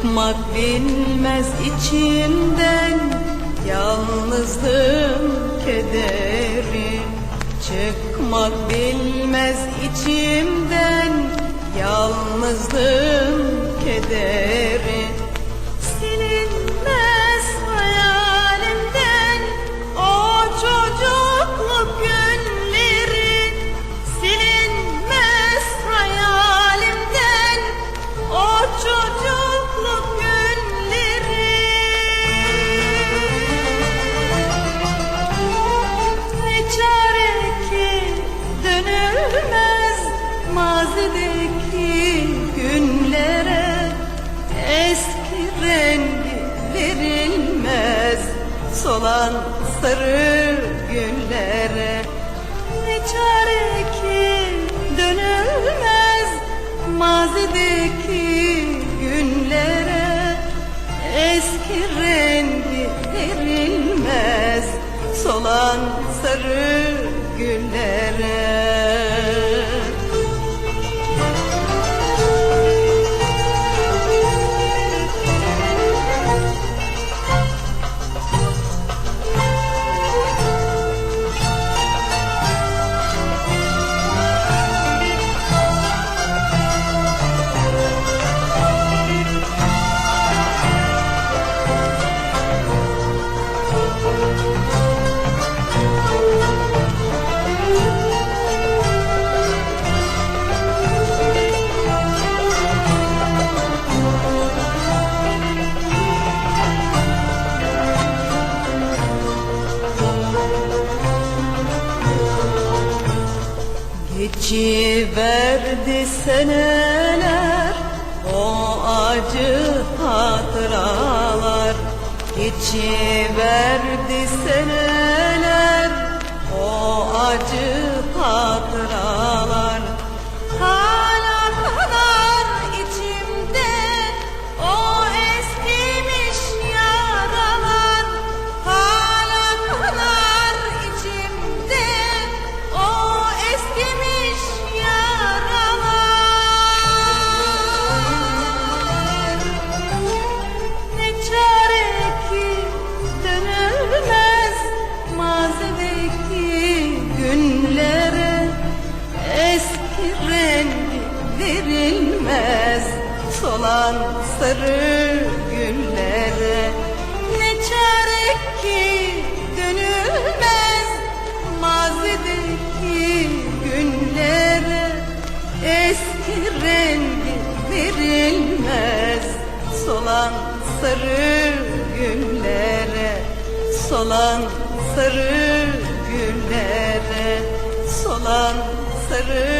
Çıkmak bilmez içimden Yalnızlığın kederi. Çıkmak bilmez içimden Yalnızlığın kederi solan sarı güllere Ne çare ki dönülmez mazideki günlere. Eski rengi verilmez solan sarı güllere Geçiverdi seneler o acı hatıralar. Geçiverdi seneler o acı verilmez. Solan sarı güllere Ne çare ki dönülmez. Mazideki günlere Eski rengi verilmez. Solan sarı güllere Solan sarı güllere Solan sarı